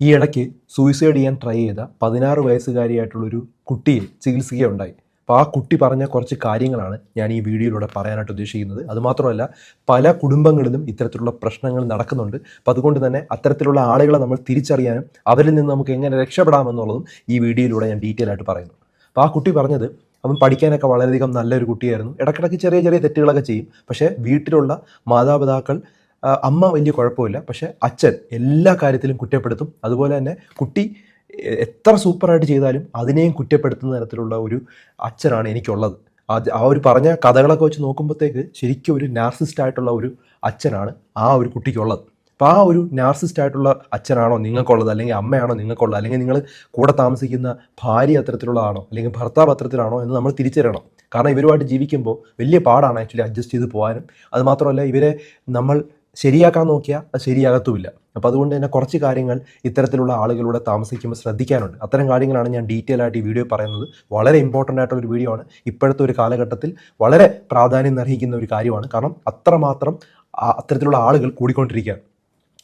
ഈ ഇടയ്ക്ക് സൂയിസൈഡ് ചെയ്യാൻ ട്രൈ ചെയ്ത പതിനാറ് വയസ്സുകാരിയായിട്ടുള്ളൊരു കുട്ടിയെ ചികിത്സിക്കുകയുണ്ടായി. അപ്പോൾ ആ കുട്ടി പറഞ്ഞ കുറച്ച് കാര്യങ്ങളാണ് ഞാൻ ഈ വീഡിയോയിലൂടെ പറയാനായിട്ട് ഉദ്ദേശിക്കുന്നത്. അതുമാത്രമല്ല പല കുടുംബങ്ങളിലും ഇത്തരത്തിലുള്ള പ്രശ്നങ്ങൾ നടക്കുന്നുണ്ട്. അപ്പോൾ അതുകൊണ്ട് തന്നെ അത്തരത്തിലുള്ള ആളുകളെ നമ്മൾ തിരിച്ചറിയാനും അവരിൽ നിന്ന് നമുക്ക് എങ്ങനെ രക്ഷപ്പെടാമെന്നുള്ളതും ഈ വീഡിയോയിലൂടെ ഞാൻ ഡീറ്റെയിൽ ആയിട്ട് പറയുന്നു. അപ്പോൾ ആ കുട്ടി പറഞ്ഞത് അവൻ പഠിക്കാനൊക്കെ വളരെയധികം നല്ലൊരു കുട്ടിയായിരുന്നു. ഇടയ്ക്കിടയ്ക്ക് ചെറിയ ചെറിയ തെറ്റുകളൊക്കെ ചെയ്യും. പക്ഷേ വീട്ടിലുള്ള മാതാപിതാക്കൾ അമ്മ വലിയ കുഴപ്പമില്ല. പക്ഷേ അച്ഛൻ എല്ലാ കാര്യത്തിലും കുറ്റപ്പെടുത്തും. അതുപോലെ തന്നെ കുട്ടി എത്ര സൂപ്പറായിട്ട് ചെയ്താലും അതിനെയും കുറ്റപ്പെടുത്തുന്ന തരത്തിലുള്ള ഒരു അച്ഛനാണ് എനിക്കുള്ളത്. ആ ഒരു പറഞ്ഞ കഥകളൊക്കെ വെച്ച് നോക്കുമ്പോഴത്തേക്ക് ശരിക്കും ഒരു നാർസിസ്റ്റ് ആയിട്ടുള്ള ഒരു അച്ഛനാണ് ആ ഒരു കുട്ടിക്കുള്ളത്. അപ്പോൾ ആ ഒരു നാർസിസ്റ്റ് ആയിട്ടുള്ള അച്ഛനാണോ നിങ്ങൾക്കുള്ളത്? അല്ലെങ്കിൽ അമ്മയാണോ നിങ്ങൾക്കുള്ളത്? അല്ലെങ്കിൽ നിങ്ങൾ കൂടെ താമസിക്കുന്ന ഭാര്യ അത്തരത്തിലുള്ളതാണോ? അല്ലെങ്കിൽ ഭർത്താവ് അത്തരത്തിലാണോ എന്ന് നമ്മൾ തിരിച്ചറിയണം. കാരണം ഇവരുമായിട്ട് ജീവിക്കുമ്പോൾ വലിയ പാടാണ് ആക്ച്വലി അഡ്ജസ്റ്റ് ചെയ്ത് പോകാനും. അതുമാത്രമല്ല ഇവരെ നമ്മൾ ശരിയാക്കാൻ നോക്കിയാൽ അത് ശരിയാകത്തുമില്ല. അപ്പോൾ അതുകൊണ്ട് തന്നെ കുറച്ച് കാര്യങ്ങൾ ഇത്തരത്തിലുള്ള ആളുകളുടെ താമസിക്കുമ്പോൾ ശ്രദ്ധിക്കാനുണ്ട്. അത്തരം കാര്യങ്ങളാണ് ഞാൻ ഡീറ്റെയിൽ ആയിട്ട് ഈ വീഡിയോ പറയുന്നത്. വളരെ ഇമ്പോർട്ടന്റ് ആയിട്ടുള്ള ഒരു വീഡിയോ ആണ്. ഇപ്പോഴത്തെ ഒരു കാലഘട്ടത്തിൽ വളരെ പ്രാധാന്യം അർഹിക്കുന്ന ഒരു കാര്യമാണ്. കാരണം അത്രമാത്രം അത്തരത്തിലുള്ള ആളുകൾ കൂടിക്കൊണ്ടിരിക്കുകയാണ്.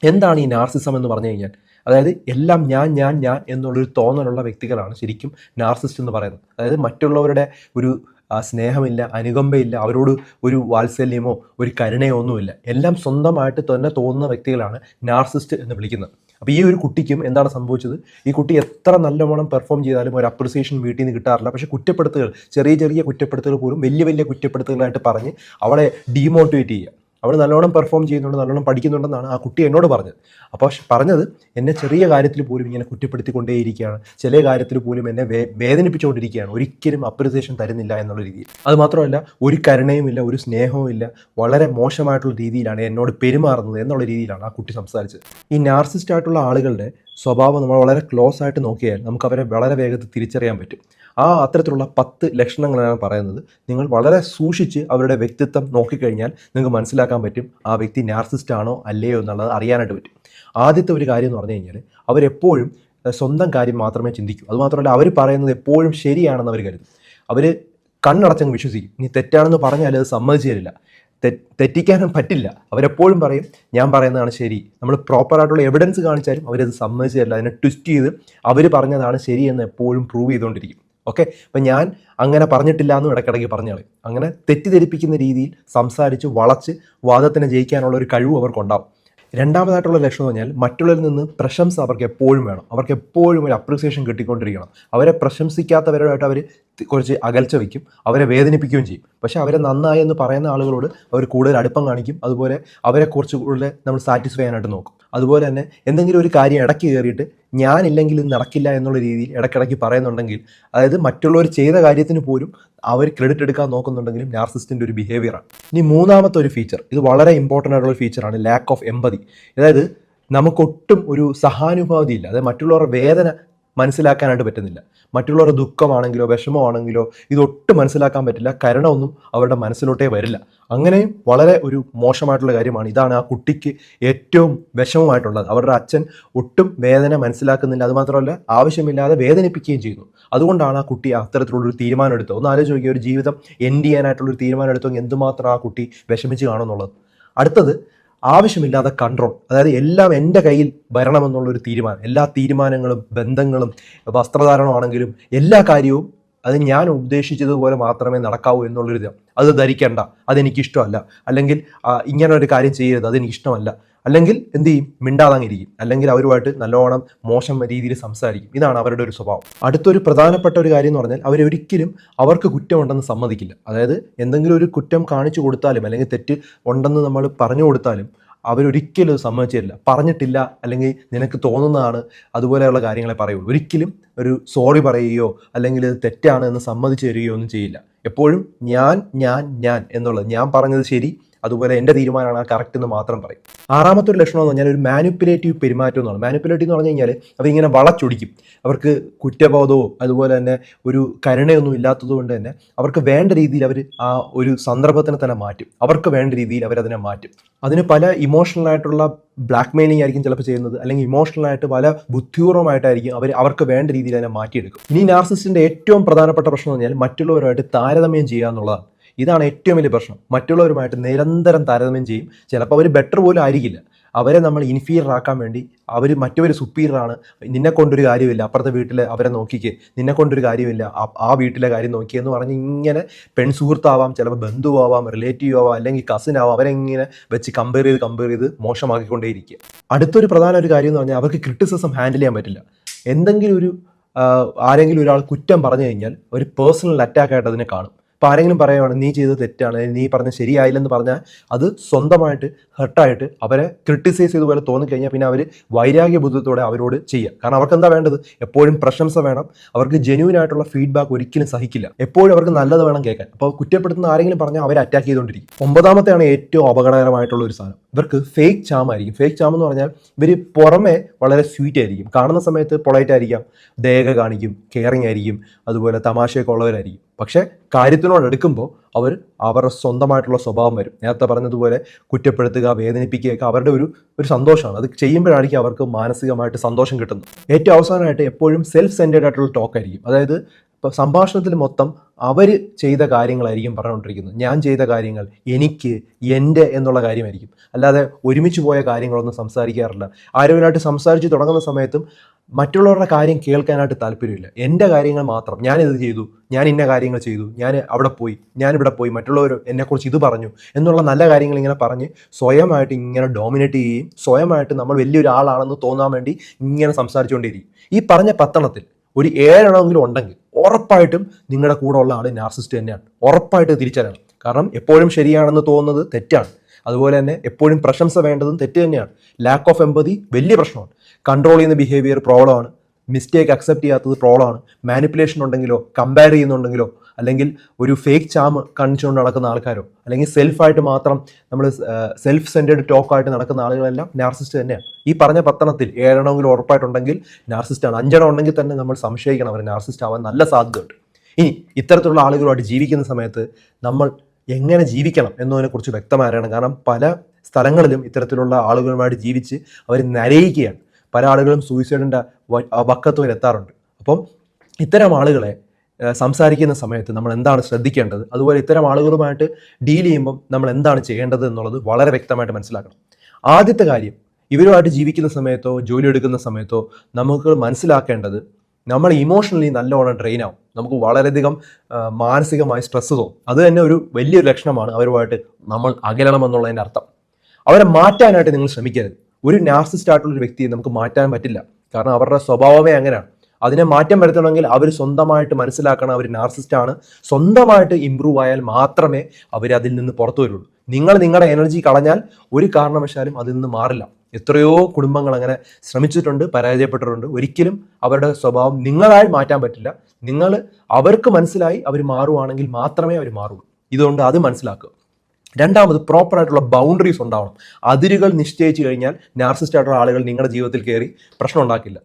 എന്താണ് ഈ നാർസിസം എന്ന് പറഞ്ഞു കഴിഞ്ഞാൽ? അതായത് എല്ലാം ഞാൻ ഞാൻ ഞാൻ എന്നുള്ളൊരു തോന്നലുള്ള വ്യക്തികളാണ് ശരിക്കും നാർസിസ്റ്റ് എന്ന് പറയുന്നത്. അതായത് മറ്റുള്ളവരുടെ ഒരു സ്നേഹമില്ല അനുകമ്പയില്ല അവരോട് ഒരു വാത്സല്യമോ ഒരു കരുണയോ ഒന്നുമില്ല. എല്ലാം സ്വന്തമായിട്ട് തന്നെ തോന്നുന്ന വ്യക്തികളാണ് നാർസിസ്റ്റ് എന്ന് വിളിക്കുന്നത്. അപ്പോൾ ഈ ഒരു കുട്ടിക്കും എന്താണ് സംഭവിച്ചത്? ഈ കുട്ടി എത്ര നല്ലവണ്ണം പെർഫോം ചെയ്താലും ഒരു അപ്രിസിയേഷൻ വീട്ടിൽ നിന്ന് കിട്ടാറില്ല. പക്ഷേ കുറ്റപ്പെടുത്തുകൾ ചെറിയ ചെറിയ കുറ്റപ്പെടുത്തുകൾ പോലും വലിയ വലിയ കുറ്റപ്പെടുത്തുകളായിട്ട് പറഞ്ഞ് അവളെ ഡീമോട്ടിവേറ്റ് ചെയ്യുക. അവൾ നല്ലോണം പെർഫോം ചെയ്യുന്നുണ്ട് നല്ലോണം പഠിക്കുന്നുണ്ടെന്നാണ് ആ കുട്ടി എന്നോട് പറഞ്ഞത്. അപ്പോൾ പറഞ്ഞത് എന്നെ ചെറിയ കാര്യത്തിൽ പോലും ഇങ്ങനെ കുറ്റപ്പെടുത്തിക്കൊണ്ടേയിരിക്കുകയാണ്. ചില കാര്യത്തിൽ പോലും എന്നെ വേ വേദനിപ്പിച്ചുകൊണ്ടിരിക്കുകയാണ്. ഒരിക്കലും അപ്രിസിയേഷൻ തരുന്നില്ല എന്നുള്ള രീതിയിൽ. അത് മാത്രമല്ല ഒരു കരുണയും ഇല്ല ഒരു സ്നേഹവും ഇല്ല. വളരെ മോശമായിട്ടുള്ള രീതിയിലാണ് എന്നോട് പെരുമാറുന്നത് എന്നുള്ള രീതിയിലാണ് ആ കുട്ടി സംസാരിച്ചത്. ഈ നാർസിസ്റ്റ് ആയിട്ടുള്ള ആളുകളുടെ സ്വഭാവം നമ്മൾ വളരെ ക്ലോസ് ആയിട്ട് നോക്കിയാൽ നമുക്ക് അവരെ വളരെ വേഗത്തിൽ തിരിച്ചറിയാൻ പറ്റും. ആ അത്തരത്തിലുള്ള പത്ത് ലക്ഷണങ്ങളാണ് പറയുന്നത്. നിങ്ങൾ വളരെ സൂക്ഷിച്ച് അവരുടെ വ്യക്തിത്വം നോക്കിക്കഴിഞ്ഞാൽ നിങ്ങൾക്ക് മനസ്സിലാക്കാൻ പറ്റും ആ വ്യക്തി നാർസിസ്റ്റ് ആണോ അല്ലയോ എന്നുള്ളത് അറിയാനായിട്ട് പറ്റും. ആദ്യത്തെ ഒരു കാര്യം എന്ന് പറഞ്ഞു കഴിഞ്ഞാൽ അവരെപ്പോഴും സ്വന്തം കാര്യം മാത്രമേ ചിന്തിക്കൂ. അതുമാത്രമല്ല അവർ പറയുന്നത് എപ്പോഴും ശരിയാണെന്ന് അവർ കരുതും. അവർ കണ്ണടച്ചങ്ങ് വിശ്വസിക്കും. ഇനി തെറ്റാണെന്ന് പറഞ്ഞാൽ അത് സമ്മതിച്ചു തരില്ല തെറ്റിക്കാനും പറ്റില്ല. അവരെപ്പോഴും പറയും ഞാൻ പറയുന്നതാണ് ശരി. നമ്മൾ പ്രോപ്പറായിട്ടുള്ള എവിഡൻസ് കാണിച്ചാലും അവരത് സമ്മതിച്ചു തരില്ല. അതിനെ ട്വിസ്റ്റ് ചെയ്ത് അവർ പറഞ്ഞതാണ് ശരി എന്ന് എപ്പോഴും പ്രൂവ് ചെയ്തുകൊണ്ടിരിക്കും. ഓക്കെ അപ്പം ഞാൻ അങ്ങനെ പറഞ്ഞിട്ടില്ല എന്നും ഇടയ്ക്കിടയ്ക്ക് പറഞ്ഞാളെ അങ്ങനെ തെറ്റിദ്ധരിപ്പിക്കുന്ന രീതിയിൽ സംസാരിച്ച് വളച്ച് വാദത്തിനെ ജയിക്കാനുള്ള ഒരു കഴിവ് അവർക്കുണ്ടാവും. രണ്ടാമതായിട്ടുള്ള ലക്ഷണം എന്ന് പറഞ്ഞാൽ മറ്റുള്ളവരിൽ നിന്ന് പ്രശംസ അവർക്ക് എപ്പോഴും വേണം. അവർക്ക് എപ്പോഴും ഒരു അപ്രിസിയേഷൻ കിട്ടിക്കൊണ്ടിരിക്കണം. അവരെ പ്രശംസിക്കാത്തവരോടായിട്ട് അവർ കുറച്ച് അകൽച്ച വയ്ക്കും. അവരെ വേദനിപ്പിക്കുകയും ചെയ്യും. പക്ഷേ അവരെ നന്നായി എന്ന് പറയുന്ന ആളുകളോട് അവർ കൂടുതൽ അടുപ്പം കാണിക്കും. അതുപോലെ അവരെ കുറച്ച് കൂടുതൽ നമ്മൾ സാറ്റിസ്ഫൈ ചെയ്യാനായിട്ട് നോക്കും. അതുപോലെ തന്നെ എന്തെങ്കിലും ഒരു കാര്യം ഇടയ്ക്ക് കയറിയിട്ട് ഞാനില്ലെങ്കിൽ ഇത് നടക്കില്ല എന്നുള്ള രീതിയിൽ ഇടയ്ക്കിടയ്ക്ക് പറയുന്നുണ്ടെങ്കിൽ അതായത് മറ്റുള്ളവർ ചെയ്ത കാര്യത്തിന് പോലും അവർ ക്രെഡിറ്റ് എടുക്കാൻ നോക്കുന്നുണ്ടെങ്കിലും നാർസിസ്റ്റിന്റെ ഒരു ബിഹേവിയറാണ് ഇനി മൂന്നാമത്തെ ഒരു ഫീച്ചർ ഇത് വളരെ ഇമ്പോർട്ടന്റ് ആയിട്ടുള്ള ഫീച്ചറാണ് ലാക്ക് ഓഫ് എമ്പതി അതായത് നമുക്കൊട്ടും ഒരു സഹാനുഭൂതി ഇല്ല. അതായത് മറ്റുള്ളവരുടെ വേദന മനസ്സിലാക്കാനായിട്ട് പറ്റുന്നില്ല. മറ്റുള്ളവരുടെ ദുഃഖമാണെങ്കിലോ വിഷമമാണെങ്കിലോ ഇതൊട്ടും മനസ്സിലാക്കാൻ പറ്റില്ല. കരണമൊന്നും അവരുടെ മനസ്സിലോട്ടേ വരില്ല. അങ്ങനെയും വളരെ ഒരു മോശമായിട്ടുള്ള കാര്യമാണ്. ഇതാണ് ആ കുട്ടിക്ക് ഏറ്റവും വിഷമമായിട്ടുള്ളത്. അവരുടെ അച്ഛൻ ഒട്ടും വേദന മനസ്സിലാക്കുന്നില്ല. അതുമാത്രമല്ല ആവശ്യമില്ലാതെ വേദനിപ്പിക്കുകയും ചെയ്യുന്നു. അതുകൊണ്ടാണ് ആ കുട്ടി അത്തരത്തിലുള്ളൊരു തീരുമാനം എടുത്തത്. ഒന്ന് ആലോചിച്ച് നോക്കിയ ഒരു ജീവിതം എൻഡ് ചെയ്യാനായിട്ടുള്ളൊരു തീരുമാനം എടുത്തെങ്കിൽ എന്തുമാത്രം ആ കുട്ടി വിഷമിച്ച് കാണുമെന്നുള്ളത്. അടുത്തത് ആവശ്യമില്ലാതെ കൺട്രോൾ അതായത് എല്ലാം എന്റെ കയ്യിൽ വരണമെന്നുള്ളൊരു തീരുമാനം എല്ലാ തീരുമാനങ്ങളും ബന്ധങ്ങളും വസ്ത്രധാരണമാണെങ്കിലും എല്ലാ കാര്യവും അത് ഞാൻ ഉദ്ദേശിച്ചതുപോലെ മാത്രമേ നടക്കാവൂ എന്നുള്ളൊരു അത് ധരിക്കേണ്ട അതെനിക്കിഷ്ടമല്ല. അല്ലെങ്കിൽ ഇങ്ങനെ ഒരു കാര്യം ചെയ്യരുത് അതെനിക്കിഷ്ടമല്ല. അല്ലെങ്കിൽ എന്ത് ചെയ്യും? മിണ്ടാതങ്ങിരിക്കും. അല്ലെങ്കിൽ അവരുമായിട്ട് നല്ലോണം മോശം രീതിയിൽ സംസാരിക്കും. ഇതാണ് അവരുടെ ഒരു സ്വഭാവം. അടുത്തൊരു പ്രധാനപ്പെട്ട ഒരു കാര്യം എന്ന് പറഞ്ഞാൽ അവരൊരിക്കലും അവർക്ക് കുറ്റമുണ്ടെന്ന് സമ്മതിക്കില്ല. അതായത് എന്തെങ്കിലും ഒരു കുറ്റം കാണിച്ചു കൊടുത്താലും അല്ലെങ്കിൽ തെറ്റ് ഉണ്ടെന്ന് നമ്മൾ പറഞ്ഞു കൊടുത്താലും അവരൊരിക്കലും സമ്മതിച്ചു തരില്ല. പറഞ്ഞിട്ടില്ല അല്ലെങ്കിൽ നിനക്ക് തോന്നുന്നതാണ് അതുപോലെയുള്ള കാര്യങ്ങളെ പറയുള്ളൂ. ഒരിക്കലും ഒരു സോറി പറയുകയോ അല്ലെങ്കിൽ തെറ്റാണ് എന്ന് സമ്മതിച്ചു തരികയോ ഒന്നും ചെയ്യില്ല. എപ്പോഴും ഞാൻ ഞാൻ ഞാൻ എന്നുള്ളത്. ഞാൻ പറഞ്ഞത് ശരി അതുപോലെ എന്റെ തീരുമാനമാണ് ആ കറക്റ്റ് എന്ന് മാത്രം പറയും. ആറാമത്തെ ഒരു ലക്ഷണം എന്ന് പറഞ്ഞാൽ ഒരു മാനിപ്പുലേറ്റീവ് പെരുമാറ്റം എന്നാണ് മാനിപ്പുലേറ്റീവ് എന്ന് പറഞ്ഞു കഴിഞ്ഞാൽ അവരിങ്ങനെ വളച്ചൊടിക്കും. അവർക്ക് കുറ്റബോധവും അതുപോലെ തന്നെ ഒരു കരുണയൊന്നും ഇല്ലാത്തതുകൊണ്ട് തന്നെ അവർക്ക് വേണ്ട രീതിയിൽ അവർ ആ ഒരു സന്ദർഭത്തിനെ തന്നെ മാറ്റും. അവർക്ക് വേണ്ട രീതിയിൽ അവരതിനെ മാറ്റും. അതിന് പല ഇമോഷണൽ ആയിട്ടുള്ള ബ്ലാക്ക് മെയിലിംഗ് ആയിരിക്കും ചിലപ്പോൾ ചെയ്യുന്നത്. അല്ലെങ്കിൽ ഇമോഷണൽ ആയിട്ട് പല ബുദ്ധിപൂർവമായിട്ടായിരിക്കും അവർ അവർക്ക് വേണ്ട രീതിയിൽ അതിനെ മാറ്റിയെടുക്കും. ഇനി നാർസിസ്റ്റിന്റെ ഏറ്റവും പ്രധാനപ്പെട്ട പ്രശ്നം എന്ന് പറഞ്ഞാൽ മറ്റുള്ളവരുമായിട്ട് താരതമ്യം ചെയ്യുക എന്നുള്ളതാണ്. ഇതാണ് ഏറ്റവും വലിയ പ്രശ്നം. മറ്റുള്ളവരുമായിട്ട് നിരന്തരം താരതമ്യം ചെയ്യും. ചിലപ്പോൾ അവർ ബെറ്റർ പോലും ആയിരിക്കില്ല. അവരെ നമ്മൾ ഇൻഫീരിയർ ആക്കാൻ വേണ്ടി അവർ മറ്റവർ സുപ്പീരിയർ ആണ്. നിന്നെ കൊണ്ടൊരു കാര്യമില്ല. അപ്പുറത്തെ വീട്ടിൽ അവരെ നോക്കിക്ക്. നിന്നെ കൊണ്ടൊരു കാര്യമില്ല. ആ- ആ വീട്ടിലെ കാര്യം നോക്കിയെന്ന് പറഞ്ഞ് ഇങ്ങനെ പെൺസുഹൃത്താവാം ചിലപ്പോൾ ബന്ധുവാവാം റിലേറ്റീവ് ആവാം അല്ലെങ്കിൽ കസിൻ ആവാം അവരെങ്ങനെ വെച്ച് കമ്പയർ ചെയ്ത് കമ്പയർ ചെയ്ത് മോശമാക്കിക്കൊണ്ടേയിരിക്കുക. അടുത്തൊരു പ്രധാന ഒരു കാര്യം എന്ന് പറഞ്ഞാൽ അവർക്ക് ക്രിറ്റിസിസം ഹാൻഡിൽ ചെയ്യാൻ പറ്റില്ല. എന്തെങ്കിലും ഒരു ആരെങ്കിലും ഒരാൾ കുറ്റം പറഞ്ഞു കഴിഞ്ഞാൽ ഒരു പേഴ്സണൽ അറ്റാക്കായിട്ട് അതിനെ കാണും. അപ്പോൾ ആരെങ്കിലും പറയുവാണ് നീ ചെയ്തത് തെറ്റാണ് നീ പറഞ്ഞ ശരിയായില്ലെന്ന് പറഞ്ഞാൽ അത് സ്വന്തമായിട്ട് ഹെർട്ടായിട്ട് അവരെ ക്രിട്ടിസൈസ് ചെയ്തതുപോലെ തോന്നിക്കഴിഞ്ഞാൽ പിന്നെ അവർ വൈരാഗ്യ ബുദ്ധത്തോടെ അവരോട് ചെയ്യുക. കാരണം അവർക്ക് എന്താ വേണ്ടത്? എപ്പോഴും പ്രശംസ വേണം. അവർക്ക് ജെന്യൂൻ ആയിട്ടുള്ള ഫീഡ്ബാക്ക് ഒരിക്കലും സഹിക്കില്ല. എപ്പോഴും അവർക്ക് നല്ലത് വേണം കേൾക്കാൻ. അപ്പോൾ കുറ്റപ്പെടുത്തുന്ന ആരെങ്കിലും പറഞ്ഞാൽ അവരെ അറ്റാക്ക് ചെയ്തുകൊണ്ടിരിക്കും. ഒമ്പതാമത്തെയാണ് ഏറ്റവും അപകടകരമായിട്ടുള്ള ഒരു സാധനം. ഇവർക്ക് ഫേക്ക് ചാം ആയിരിക്കും. ഫേക്ക് ചാം എന്ന് പറഞ്ഞാൽ ഇവർ പുറമെ വളരെ സ്വീറ്റ് ആയിരിക്കും. കാണുന്ന സമയത്ത് പൊളൈറ്റ് ആയിരിക്കാം. ദയക കാണിക്കും കെയറിങ് ആയിരിക്കും. അതുപോലെ തമാശയൊക്കെ ഉള്ളവരായിരിക്കും. പക്ഷേ കാര്യത്തിനോട് എടുക്കുമ്പോൾ അവർ അവരുടെ സ്വന്തമായിട്ടുള്ള സ്വഭാവം വരും. നേരത്തെ പറഞ്ഞതുപോലെ കുറ്റപ്പെടുത്തുക വേദനിപ്പിക്കുകയൊക്കെ അവരുടെ ഒരു ഒരു സന്തോഷമാണ്. അത് ചെയ്യുമ്പോഴായിരിക്കും അവർക്ക് മാനസികമായിട്ട് സന്തോഷം കിട്ടുന്നത്. ഏറ്റവും അവസാനമായിട്ട് എപ്പോഴും സെൽഫ് സെന്റേഡ് ആയിട്ടുള്ള ടോക്ക് ആയിരിക്കും. അതായത് ഇപ്പോൾ സംഭാഷണത്തിൽ മൊത്തം അവർ ചെയ്ത കാര്യങ്ങളായിരിക്കും പറഞ്ഞുകൊണ്ടിരിക്കുന്നത് ഞാൻ ചെയ്ത കാര്യങ്ങൾ എനിക്ക് എന്റെ എന്നുള്ള കാര്യമായിരിക്കും. അല്ലാതെ ഒരുമിച്ച് പോയ കാര്യങ്ങളൊന്നും സംസാരിക്കാറില്ല. ആരോഗ്യമായിട്ട് സംസാരിച്ച് തുടങ്ങുന്ന സമയത്തും മറ്റുള്ളവരുടെ കാര്യം കേൾക്കാനായിട്ട് താല്പര്യമില്ല. എന്റെ കാര്യങ്ങൾ മാത്രം. ഞാൻ ഇത് ചെയ്തു ഞാൻ ഇന്ന കാര്യങ്ങൾ ചെയ്തു ഞാൻ അവിടെ പോയി ഞാൻ പോയി മറ്റുള്ളവർ എന്നെക്കുറിച്ച് ഇത് പറഞ്ഞു എന്നുള്ള നല്ല കാര്യങ്ങൾ ഇങ്ങനെ പറഞ്ഞ് സ്വയമായിട്ട് ഇങ്ങനെ ഡോമിനേറ്റ് ചെയ്യുകയും സ്വയമായിട്ട് നമ്മൾ വലിയൊരാളാണെന്ന് തോന്നാൻ വേണ്ടി ഇങ്ങനെ സംസാരിച്ചുകൊണ്ടിരിക്കും ഈ പറഞ്ഞ പത്തണത്തിൽ ഒരു ഏഴെണ്ണമെങ്കിലും ഉണ്ടെങ്കിൽ ഉറപ്പായിട്ടും നിങ്ങളുടെ കൂടെ ഉള്ള ആൾ നാർസിസ്റ്റ് തന്നെയാണ്. ഉറപ്പായിട്ട് തിരിച്ചറിയണം. കാരണം എപ്പോഴും ശരിയാണെന്ന് തോന്നുന്നത് തെറ്റാണ്. അതുപോലെ തന്നെ എപ്പോഴും പ്രശംസ വേണ്ടതും തെറ്റ് തന്നെയാണ്. ലാക്ക് ഓഫ് എമ്പതി വലിയ പ്രശ്നമാണ്. കൺട്രോൾ ചെയ്യുന്ന ബിഹേവിയർ പ്രോബ്ലമാണ് മിസ്റ്റേക്ക് അക്സെപ്റ്റ് ചെയ്യാത്തത് പ്രോബ്ലമാണ് മാനിപ്പുലേഷൻ ഉണ്ടെങ്കിലോ കമ്പയർ ചെയ്യുന്നുണ്ടെങ്കിലോ അല്ലെങ്കിൽ ഒരു ഫേക്ക് ചാം കാണിച്ചുകൊണ്ട് നടക്കുന്ന ആൾക്കാരോ അല്ലെങ്കിൽ സെൽഫായിട്ട് മാത്രം നമ്മൾ സെൽഫ് സെന്റേഡ് ടോക്കായിട്ട് നടക്കുന്ന ആളുകളെല്ലാം നാർസിസ്റ്റ് തന്നെയാണ്. ഈ പറഞ്ഞ പത്തണത്തിൽ ഏഴെണ്ണമെങ്കിലും ഉറപ്പായിട്ടുണ്ടെങ്കിൽ നാർസിസ്റ്റാണ് അഞ്ചെണ്ണം ഉണ്ടെങ്കിൽ തന്നെ നമ്മൾ സംശയിക്കണം അവർ നാർസിസ്റ്റ് ആവാൻ നല്ല സാധ്യതയുണ്ട്. ഇനി ഇത്തരത്തിലുള്ള ആളുകളുമായിട്ട് ജീവിക്കുന്ന സമയത്ത് നമ്മൾ എങ്ങനെ ജീവിക്കണം എന്നതിനെക്കുറിച്ച് വ്യക്തമായി അറിയണം. കാരണം പല സ്ഥലങ്ങളിലും ഇത്തരത്തിലുള്ള ആളുകളുമായിട്ട് ജീവിച്ച് അവർ നരയിക്കുകയാണ് പല ആളുകളും സൂയിസൈഡിന്റെ വക്കത്ത് വരെ എത്താറുണ്ട്. അപ്പം ഇത്തരം ആളുകളെ സംസാരിക്കുന്ന സമയത്ത് നമ്മൾ എന്താണ് ശ്രദ്ധിക്കേണ്ടത്? അതുപോലെ ഇത്തരം ആളുകളുമായിട്ട് ഡീൽ ചെയ്യുമ്പം നമ്മൾ എന്താണ് ചെയ്യേണ്ടത് എന്നുള്ളത് വളരെ വ്യക്തമായിട്ട് മനസ്സിലാക്കണം. ആദ്യത്തെ കാര്യം ഇവരുമായിട്ട് ജീവിക്കുന്ന സമയത്തോ ജോലി എടുക്കുന്ന സമയത്തോ നമുക്ക് മനസ്സിലാക്കേണ്ടത് നമ്മൾ ഇമോഷണലി നല്ലോണം ഡ്രെയിൻ ആവും. നമുക്ക് വളരെയധികം മാനസികമായി സ്ട്രെസ് തോന്നും. അത് തന്നെ ഒരു വലിയൊരു ലക്ഷണമാണ് അവരുമായിട്ട് നമ്മൾ അകലണം എന്നുള്ളതിന്റെ അർത്ഥം. അവരെ മാറ്റാനായിട്ട് നിങ്ങൾ ശ്രമിക്കരുത്. ഒരു നാർസിസ്റ്റ് ആയിട്ടുള്ള ഒരു വ്യക്തിയെ നമുക്ക് മാറ്റാൻ പറ്റില്ല. കാരണം അവരുടെ സ്വഭാവമേ അങ്ങനെയാണ്. അതിനെ മാറ്റം വരുത്തണമെങ്കിൽ അവർ സ്വന്തമായിട്ട് മനസ്സിലാക്കണം അവർ ആണ്. സ്വന്തമായിട്ട് ഇമ്പ്രൂവ് ആയാൽ മാത്രമേ അവർ അതിൽ നിന്ന് പുറത്തു വരുള്ളൂ. നിങ്ങൾ നിങ്ങളുടെ എനർജി കളഞ്ഞാൽ ഒരു കാരണവശാലും അതിൽ നിന്ന് മാറില്ല. എത്രയോ കുടുംബങ്ങൾ അങ്ങനെ ശ്രമിച്ചിട്ടുണ്ട് പരാജയപ്പെട്ടിട്ടുണ്ട്. ഒരിക്കലും അവരുടെ സ്വഭാവം നിങ്ങളായി മാറ്റാൻ പറ്റില്ല. നിങ്ങൾ അവർക്ക് മനസ്സിലായി അവർ മാറുവാണെങ്കിൽ മാത്രമേ അവർ മാറുള്ളൂ. ഇതുകൊണ്ട് അത് മനസ്സിലാക്കുക. രണ്ടാമത് പ്രോപ്പർ ആയിട്ടുള്ള ബൗണ്ടറീസ് ഉണ്ടാവണം. അതിരുകൾ നിശ്ചയിച്ചു കഴിഞ്ഞാൽ നാർസിസ്റ്റ് ആയിട്ടുള്ള ആളുകൾ നിങ്ങളുടെ ജീവിതത്തിൽ കയറി പ്രശ്നം ഉണ്ടാക്കില്ല.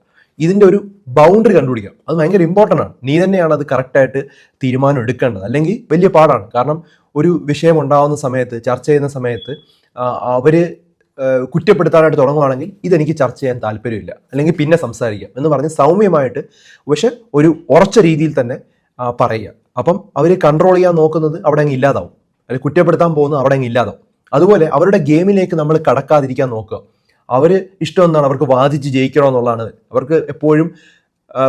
ഇതിന്റെ ഒരു ബൗണ്ടറി കണ്ടുപിടിക്കണം അത് ഭയങ്കര ഇമ്പോർട്ടന്റ് ആണ്. നീ തന്നെയാണ് അത് കറക്റ്റായിട്ട് തീരുമാനം എടുക്കേണ്ടത്. അല്ലെങ്കിൽ വലിയ പാടാണ്. കാരണം ഒരു വിഷയം ഉണ്ടാകുന്ന സമയത്ത് ചർച്ച ചെയ്യുന്ന സമയത്ത് അവർ കുറ്റപ്പെടുത്താനായിട്ട് തുടങ്ങുവാണെങ്കിൽ ഇതെനിക്ക് ചർച്ച ചെയ്യാൻ താല്പര്യമില്ല. അല്ലെങ്കിൽ പിന്നെ സംസാരിക്കാം എന്ന് പറഞ്ഞ് സൗമ്യമായിട്ട് പക്ഷെ ഒരു ഉറച്ച രീതിയിൽ തന്നെ പറയുക. അപ്പം അവർ കൺട്രോൾ ചെയ്യാൻ നോക്കുന്നത് അവിടെ അങ്ങ് ഇല്ലാതാവും. അല്ലെങ്കിൽ കുറ്റപ്പെടുത്താൻ പോകുന്നത് അവിടെ അങ്ങ് ഇല്ലാതാവും. അതുപോലെ അവരുടെ ഗെയിമിലേക്ക് നമ്മൾ കടക്കാതിരിക്കാൻ നോക്കുക. അവർ ഇഷ്ടം എന്താണ്? അവർക്ക് വാദിച്ച് ജയിക്കണം എന്നുള്ളതാണ്. അവർക്ക് എപ്പോഴും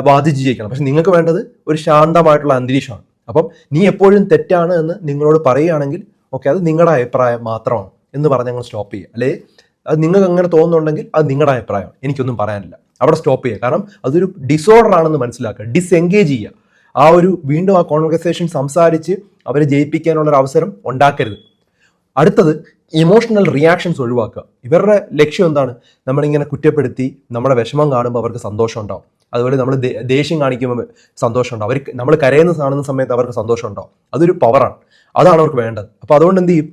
വാദിച്ച് ജയിക്കണം. പക്ഷെ നിങ്ങൾക്ക് വേണ്ടത് ഒരു ശാന്തമായിട്ടുള്ള അന്തരീക്ഷമാണ്. അപ്പം നീ എപ്പോഴും തെറ്റാണ് എന്ന് നിങ്ങളോട് പറയുകയാണെങ്കിൽ ഓക്കെ അത് നിങ്ങളുടെ അഭിപ്രായം മാത്രമാണ് എന്ന് പറഞ്ഞ് ഞങ്ങൾ സ്റ്റോപ്പ് ചെയ്യുക. അല്ലേ? അത് നിങ്ങൾക്ക് അങ്ങനെ തോന്നുന്നുണ്ടെങ്കിൽ അത് നിങ്ങളുടെ അഭിപ്രായം എനിക്കൊന്നും പറയാനില്ല. അവിടെ സ്റ്റോപ്പ് ചെയ്യുക. കാരണം അതൊരു ഡിസോർഡർ ആണെന്ന് മനസ്സിലാക്കുക. ഡിസെൻഗേജ് ചെയ്യുക. ആ ഒരു വീണ്ടും ആ കോൺവെർസേഷൻ സംസാരിച്ച് അവരെ ജയിപ്പിക്കാനുള്ള അവസരം ഉണ്ടാക്കരുത്. അടുത്തത് ഇമോഷണൽ റിയാക്ഷൻസ് ഒഴിവാക്കുക. ഇവരുടെ ലക്ഷ്യം എന്താണ്? നമ്മളിങ്ങനെ കുറ്റപ്പെടുത്തി നമ്മുടെ വിഷമം കാണുമ്പോൾ അവർക്ക് സന്തോഷം ഉണ്ടാവും. അതുപോലെ നമ്മൾ ദേഷ്യം കാണിക്കുമ്പോൾ സന്തോഷം ഉണ്ടാവും. അവർ നമ്മൾ കരയുന്ന കാണുന്ന സമയത്ത് അവർക്ക് സന്തോഷം ഉണ്ടാവും. അതൊരു പവറാണ് അതാണ് അവർക്ക് വേണ്ടത്. അപ്പോൾ അതുകൊണ്ട് എന്ത് ചെയ്യും?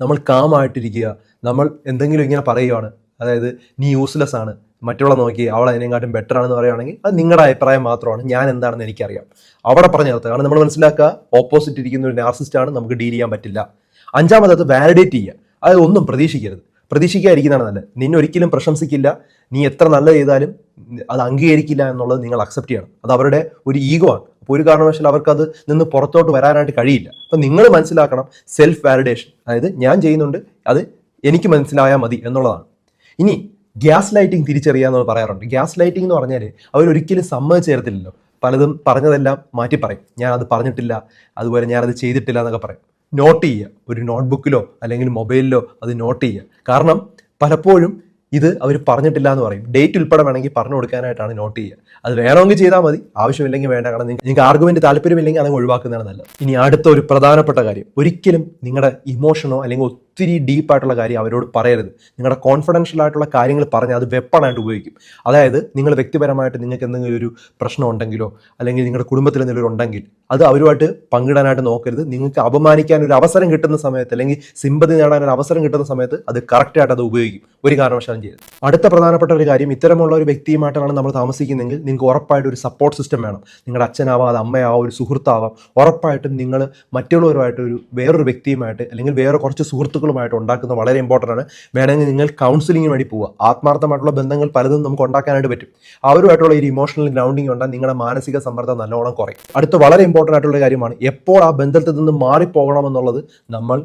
നമ്മൾ കാമായിട്ടിരിക്കുക നമ്മൾ എന്തെങ്കിലും ഇങ്ങനെ പറയുകയാണ് അതായത് നീ യൂസ്ലെസ് ആണ്. മറ്റുള്ള നോക്കി അവൾ അതിനെക്കാട്ടും ബെറ്റർ ആണെന്ന് പറയുകയാണെങ്കിൽ അത് നിങ്ങളുടെ അഭിപ്രായം മാത്രമാണ്. ഞാൻ എന്താണെന്ന് എനിക്കറിയാം. അവിടെ പറഞ്ഞ നിർത്തുക. കാരണം നമ്മൾ മനസ്സിലാക്കുക ഓപ്പോസിറ്റ് ഇരിക്കുന്ന ഒരു നാർസിസ്റ്റ് ആണ്. നമുക്ക് ഡീൽ ചെയ്യാൻ പറ്റില്ല. അഞ്ചാമത് വാലിഡേറ്റ് ചെയ്യുക. അത് ഒന്നും പ്രതീക്ഷിക്കരുത്. പ്രതീക്ഷിക്കാതിരിക്കുന്നതാണ് നല്ലത്. നിന്നെ ഒരിക്കലും പ്രശംസിക്കില്ല. നീ എത്ര നല്ലത് ചെയ്താലും അത് അംഗീകരിക്കില്ല എന്നുള്ളത് നിങ്ങൾ അക്സെപ്റ്റ് ചെയ്യണം. അത് അവരുടെ ഒരു ഈഗോ ആണ്. അപ്പോൾ ഒരു കാരണവശാലും അവർക്കത് നിന്ന് പുറത്തോട്ട് വരാനായിട്ട് കഴിയില്ല. അപ്പം നിങ്ങൾ മനസ്സിലാക്കണം സെൽഫ് വാലിഡേഷൻ അതായത് ഞാൻ ചെയ്യുന്നുണ്ട് അത് എനിക്ക് മനസ്സിലായാൽ മതി എന്നുള്ളതാണ്. ഇനി ഗ്യാസ് ലൈറ്റിംഗ് തിരിച്ചറിയാമെന്ന് പറയാറുണ്ട്. ഗ്യാസ് ലൈറ്റിംഗ് എന്ന് പറഞ്ഞാൽ അവരൊരിക്കലും സമ്മതിച്ചു തരത്തില്ലല്ലോ. പലതും പറഞ്ഞതെല്ലാം മാറ്റി പറയും ഞാൻ അത് പറഞ്ഞിട്ടില്ല അതുപോലെ ഞാനത് ചെയ്തിട്ടില്ല എന്നൊക്കെ പറയും. നോട്ട് ചെയ്യുക. ഒരു നോട്ട്ബുക്കിലോ അല്ലെങ്കിൽ മൊബൈലിലോ അത് നോട്ട് ചെയ്യുക. കാരണം പലപ്പോഴും ഇത് അവർ പറഞ്ഞിട്ടില്ല എന്ന് പറയും. ഡേറ്റ് ഉൾപ്പെടെ വേണമെങ്കിൽ പറഞ്ഞു കൊടുക്കാനായിട്ടാണ് നോട്ട് ചെയ്യുക. അത് വേണമെങ്കിൽ ചെയ്താൽ മതി. ആവശ്യമില്ലെങ്കിൽ വേണ്ട. കാരണം നിങ്ങ- നിങ്ങൾക്ക് ആർഗ്യുമെന്റ് താല്പര്യമില്ലെങ്കിൽ അതങ്ങ് ഒഴിവാക്കുന്നതാണ് നല്ലത്. ഇനി അടുത്ത ഒരു പ്രധാനപ്പെട്ട കാര്യം. ഒരിക്കലും നിങ്ങളുടെ ഇമോഷനോ അല്ലെങ്കിൽ ഒത്തിരി ഡീപ്പായിട്ടുള്ള കാര്യം അവരോട് പറയരുത്. നിങ്ങളുടെ കോൺഫിഡൻഷ്യൽ ആയിട്ടുള്ള കാര്യങ്ങൾ പറഞ്ഞ് അത് വെപ്പണായിട്ട് ഉപയോഗിക്കും. അതായത് നിങ്ങൾ വ്യക്തിപരമായിട്ട് നിങ്ങൾക്ക് എന്തെങ്കിലും ഒരു പ്രശ്നം ഉണ്ടെങ്കിലോ അല്ലെങ്കിൽ നിങ്ങളുടെ കുടുംബത്തിൽ എന്തെങ്കിലും ഉണ്ടെങ്കിൽ അത് അവരുമായിട്ട് പങ്കിടാനായിട്ട് നോക്കരുത്. നിങ്ങൾക്ക് അപമാനിക്കാൻ ഒരു അവസരം കിട്ടുന്ന സമയത്ത് അല്ലെങ്കിൽ സിമ്പതി നേടാൻ ഒരു അവസരം കിട്ടുന്ന സമയത്ത് അത് കറക്റ്റായിട്ട് അത് ഉപയോഗിക്കും. ഒരു കാരണവശാലും ചെയ്യരുത്. അടുത്ത പ്രധാനപ്പെട്ട ഒരു കാര്യം ഇത്തരമുള്ള ഒരു വ്യക്തിയുമായിട്ടാണ് നമ്മൾ താമസിക്കുന്നതെങ്കിൽ നിങ്ങൾക്ക് ഉറപ്പായിട്ട് ഒരു സപ്പോർട്ട് സിസ്റ്റം വേണം. നിങ്ങളുടെ അച്ഛനാവാം അത് അമ്മയാവാം ഒരു സുഹൃത്താവാം. ഉറപ്പായിട്ടും നിങ്ങൾ മറ്റുള്ളവരുമായിട്ട് ഒരു വേറൊരു വ്യക്തിയുമായിട്ട് അല്ലെങ്കിൽ വേറെ കുറച്ച് സുഹൃത്തുക്കളുമായിട്ട് ഉണ്ടാക്കുന്നത് വളരെ ഇമ്പോർട്ടന്റ് ആണ്. വേണമെങ്കിൽ നിങ്ങൾ കൗൺസിലിംഗിന് വേണ്ടി പോവുക. ആത്മാർത്ഥമായിട്ടുള്ള ബന്ധങ്ങൾ പലതും നമുക്ക് ഉണ്ടാക്കാനായിട്ട് പറ്റും. അവരുമായിട്ടുള്ള ഒരു ഇമോഷണൽ ഗ്രൗണ്ടിങ് ഉണ്ടാൽ നിങ്ങളുടെ മാനസിക സമ്മർദ്ദം നല്ലോണം കുറയും. അടുത്ത വളരെ ഇമ്പോർട്ടന്റ് ആയിട്ടുള്ള കാര്യമാണ് എപ്പോൾ ആ ബന്ധത്തിൽ നിന്ന് മാറിപ്പോകണമെന്നുള്ളത് നമ്മൾ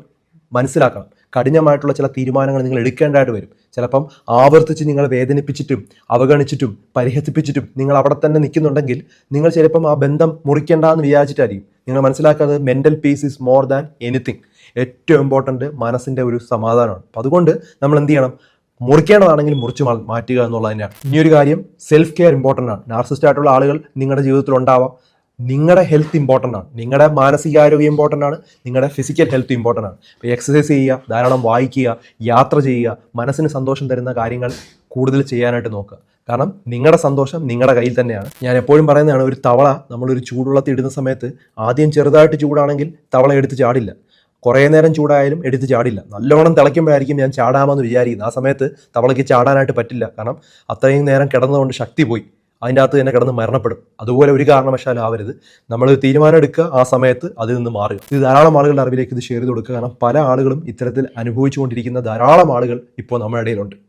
മനസ്സിലാക്കണം. കഠിനമായിട്ടുള്ള ചില തീരുമാനങ്ങൾ നിങ്ങൾ എടുക്കേണ്ടതായിട്ട് വരും. ചിലപ്പം ആവർത്തിച്ച് നിങ്ങളെ വേദനിപ്പിച്ചിട്ടും അവഗണിച്ചിട്ടും പരിഹസിപ്പിച്ചിട്ടും നിങ്ങൾ അവിടെ തന്നെ നിൽക്കുന്നുണ്ടെങ്കിൽ നിങ്ങൾ ചിലപ്പം ആ ബന്ധം മുറിക്കേണ്ടെന്ന് വിചാരിച്ചിട്ടായിരിക്കും. നിങ്ങൾ മനസ്സിലാക്കുന്നത് mental peace is more than anything ഏറ്റവും ഇമ്പോർട്ടന്റ് മനസ്സിന്റെ ഒരു സമാധാനമാണ്. അപ്പം അതുകൊണ്ട് നമ്മൾ എന്ത് ചെയ്യണം? മുറിക്കേണ്ടതാണെങ്കിൽ മുറിച്ച് മാറ്റുക എന്നുള്ളത് തന്നെയാണ്. ഇനിയൊരു കാര്യം സെൽഫ് കെയർ ഇമ്പോർട്ടന്റ് ആണ്. നാർസിസ്റ്റ് ആയിട്ടുള്ള ആളുകൾ നിങ്ങളുടെ ജീവിതത്തിൽ ഉണ്ടാവാം. നിങ്ങളുടെ ഹെൽത്ത് ഇമ്പോർട്ടന്റ് ആണ്. നിങ്ങളുടെ മാനസികാരോഗ്യം ഇമ്പോർട്ടന്റ് ആണ്. നിങ്ങളുടെ ഫിസിക്കൽ ഹെൽത്ത് ഇമ്പോർട്ടന്റ് ആണ്. അപ്പോൾ എക്സസൈസ് ചെയ്യുക ധാരാളം വായിക്കുക യാത്ര ചെയ്യുക മനസ്സിന് സന്തോഷം തരുന്ന കാര്യങ്ങൾ കൂടുതൽ ചെയ്യാനായിട്ട് നോക്കുക. കാരണം നിങ്ങളുടെ സന്തോഷം നിങ്ങളുടെ കയ്യിൽ തന്നെയാണ്. ഞാൻ എപ്പോഴും പറയുന്നതാണ് ഒരു തവള നമ്മളൊരു ചൂടുവെള്ളത്തിൽ ഇടുന്ന സമയത്ത് ആദ്യം ചെറുതായിട്ട് ചൂടാണെങ്കിൽ തവള എടുത്ത് ചാടില്ല. കുറേ നേരം ചൂടായാലും എടുത്ത് ചാടില്ല. നല്ലോണം തിളയ്ക്കുമ്പോഴായിരിക്കും ഞാൻ ചാടാമെന്ന് വിചാരിക്കുന്നത്. ആ സമയത്ത് തവളയ്ക്ക് ചാടാനായിട്ട് പറ്റില്ല. കാരണം അത്രയും നേരം കിടന്നതുകൊണ്ട് ശക്തി പോയി. അതിന്റെ അകത്ത് തന്നെ കിടന്ന് മരണപ്പെടും. അതുപോലെ ഒരു കാരണവശാലും ആവരുത്. നമ്മൾ തീരുമാനം എടുക്കുക. ആ സമയത്ത് അതിൽ നിന്ന് മാറുക. ഇത് ധാരാളം ആളുകളുടെ അറിവിലേക്ക് ഇത് ഷെയർ ചെയ്ത് കൊടുക്കുക. കാരണം പല ആളുകളും ഇത്തരത്തിൽ അനുഭവിച്ചുകൊണ്ടിരിക്കുന്ന ധാരാളം ആളുകൾ ഇപ്പോൾ നമ്മുടെ ഇടയിലുണ്ട്.